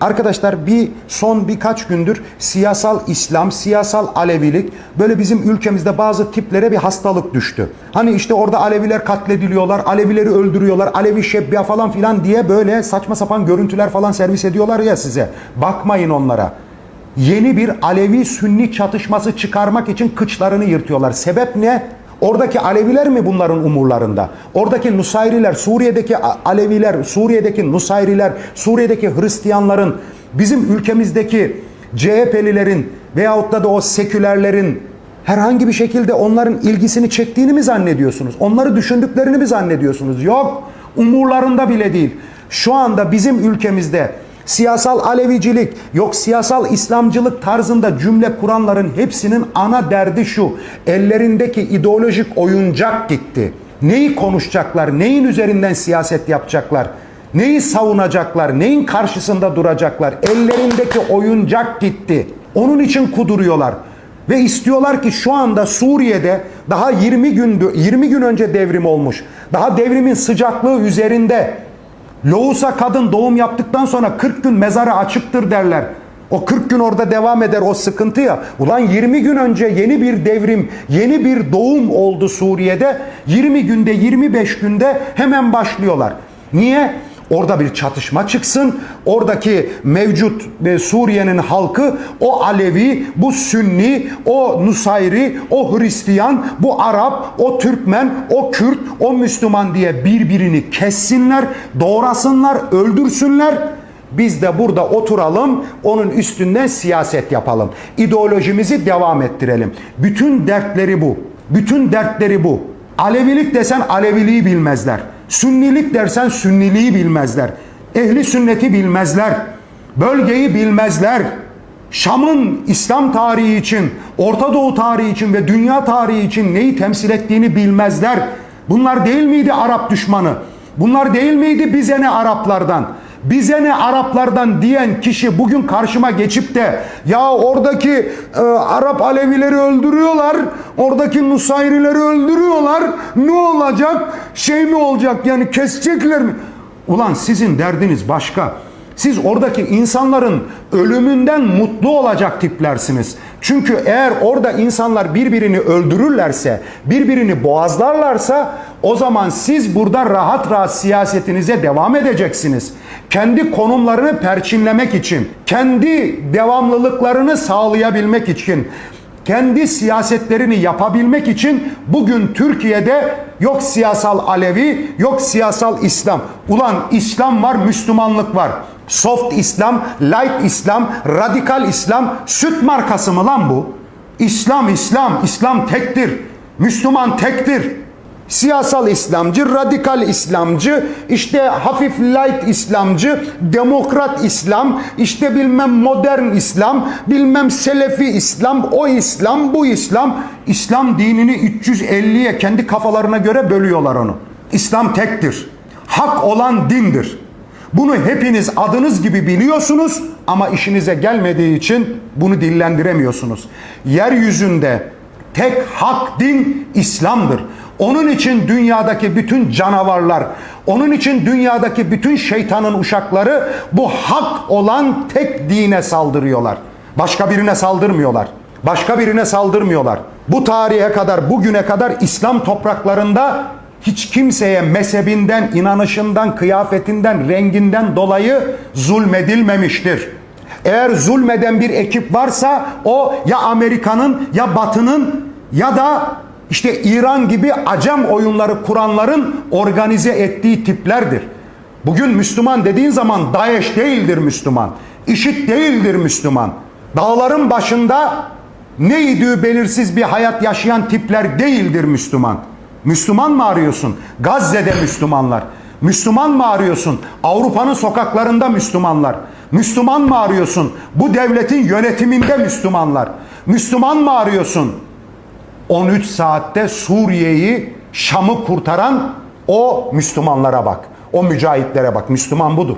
Arkadaşlar bir son birkaç gündür siyasal İslam, siyasal Alevilik böyle bizim ülkemizde bazı tiplere bir hastalık düştü. Hani işte orada Aleviler katlediliyorlar, Alevileri öldürüyorlar, Alevi şebbiya falan filan diye böyle saçma sapan görüntüler falan servis ediyorlar ya size. Bakmayın onlara. Yeni bir Alevi Sünni çatışması çıkarmak için kıçlarını yırtıyorlar. Sebep ne? Oradaki Aleviler mi bunların umurlarında? Oradaki Nusayriler, Suriye'deki Aleviler, Suriye'deki Nusayriler, Suriye'deki Hristiyanların, bizim ülkemizdeki CHP'lilerin veyahut da, da o sekülerlerin herhangi bir şekilde onların ilgisini çektiğini mi zannediyorsunuz? Onları düşündüklerini mi zannediyorsunuz? Yok, umurlarında bile değil. Şu anda bizim ülkemizde siyasal Alevicilik, yok siyasal İslamcılık tarzında cümle kuranların hepsinin ana derdi şu. Ellerindeki ideolojik oyuncak gitti. Neyi konuşacaklar, neyin üzerinden siyaset yapacaklar, neyi savunacaklar, neyin karşısında duracaklar. Ellerindeki oyuncak gitti. Onun için kuduruyorlar. Ve istiyorlar ki şu anda Suriye'de daha 20 gündür 20 gün önce devrim olmuş. Daha devrimin sıcaklığı üzerinde Loğusa kadın doğum yaptıktan sonra 40 gün mezarı açıktır derler. O 40 gün orada devam eder o sıkıntı ya. Ulan 20 gün önce yeni bir devrim, yeni bir doğum oldu Suriye'de. 20 günde, 25 günde hemen başlıyorlar. Niye? Orada bir çatışma çıksın. Oradaki mevcut e, Suriye'nin halkı o Alevi, bu Sünni, o Nusayri, o Hristiyan, bu Arap, o Türkmen, o Kürt, o Müslüman diye birbirini kessinler, doğrasınlar, öldürsünler. Biz de burada oturalım, onun üstünden siyaset yapalım. İdeolojimizi devam ettirelim. Bütün dertleri bu. Bütün dertleri bu. Alevilik desen Aleviliği bilmezler. Sünnilik dersen Sünniliği bilmezler. Ehli sünneti bilmezler. Bölgeyi bilmezler. Şam'ın İslam tarihi için, Orta Doğu tarihi için ve dünya tarihi için neyi temsil ettiğini bilmezler. Bunlar değil miydi Arap düşmanı? Bunlar değil miydi bize ne Araplardan? Bize ne Araplardan diyen kişi bugün karşıma geçip de ya oradaki e, Arap Alevileri öldürüyorlar, oradaki Nusayrileri öldürüyorlar. Ne olacak? Şey mi olacak? Yani kesecekler mi? Ulan sizin derdiniz başka. Siz oradaki insanların ölümünden mutlu olacak tiplersiniz. Çünkü eğer orada insanlar birbirini öldürürlerse, birbirini boğazlarlarsa o zaman siz burada rahat rahat siyasetinize devam edeceksiniz. Kendi konumlarını perçinlemek için, kendi devamlılıklarını sağlayabilmek için, kendi siyasetlerini yapabilmek için bugün Türkiye'de yok siyasal Alevi, yok siyasal İslam. Ulan İslam var, Müslümanlık var. Soft İslam, light İslam, radikal İslam, süt markası mı lan bu? İslam, İslam, İslam tektir. Müslüman tektir. Siyasal İslamcı, radikal İslamcı, işte hafif light İslamcı, demokrat İslam, işte bilmem modern İslam, bilmem selefi İslam, o İslam, bu İslam. İslam dinini 350'ye kendi kafalarına göre bölüyorlar onu. İslam tektir. Hak olan dindir. Bunu hepiniz adınız gibi biliyorsunuz ama işinize gelmediği için bunu dillendiremiyorsunuz. Yeryüzünde tek hak din İslam'dır. Onun için dünyadaki bütün canavarlar, onun için dünyadaki bütün şeytanın uşakları bu hak olan tek dine saldırıyorlar. Başka birine saldırmıyorlar. Başka birine saldırmıyorlar. Bu tarihe kadar, bugüne kadar İslam topraklarında hiç kimseye mezhebinden, inanışından, kıyafetinden, renginden dolayı zulmedilmemiştir. Eğer zulmeden bir ekip varsa o ya Amerika'nın ya Batı'nın ya da işte İran gibi acem oyunları kuranların organize ettiği tiplerdir. Bugün Müslüman dediğin zaman Daesh değildir Müslüman. IŞİD değildir Müslüman. Dağların başında neydi belirsiz bir hayat yaşayan tipler değildir Müslüman. Müslüman mı arıyorsun? Gazze'de Müslümanlar. Müslüman mı arıyorsun? Avrupa'nın sokaklarında Müslümanlar. Müslüman mı arıyorsun? Bu devletin yönetiminde Müslümanlar. Müslüman mı arıyorsun? 13 saatte Suriye'yi, Şam'ı kurtaran o Müslümanlara bak. O mücahitlere bak. Müslüman budur.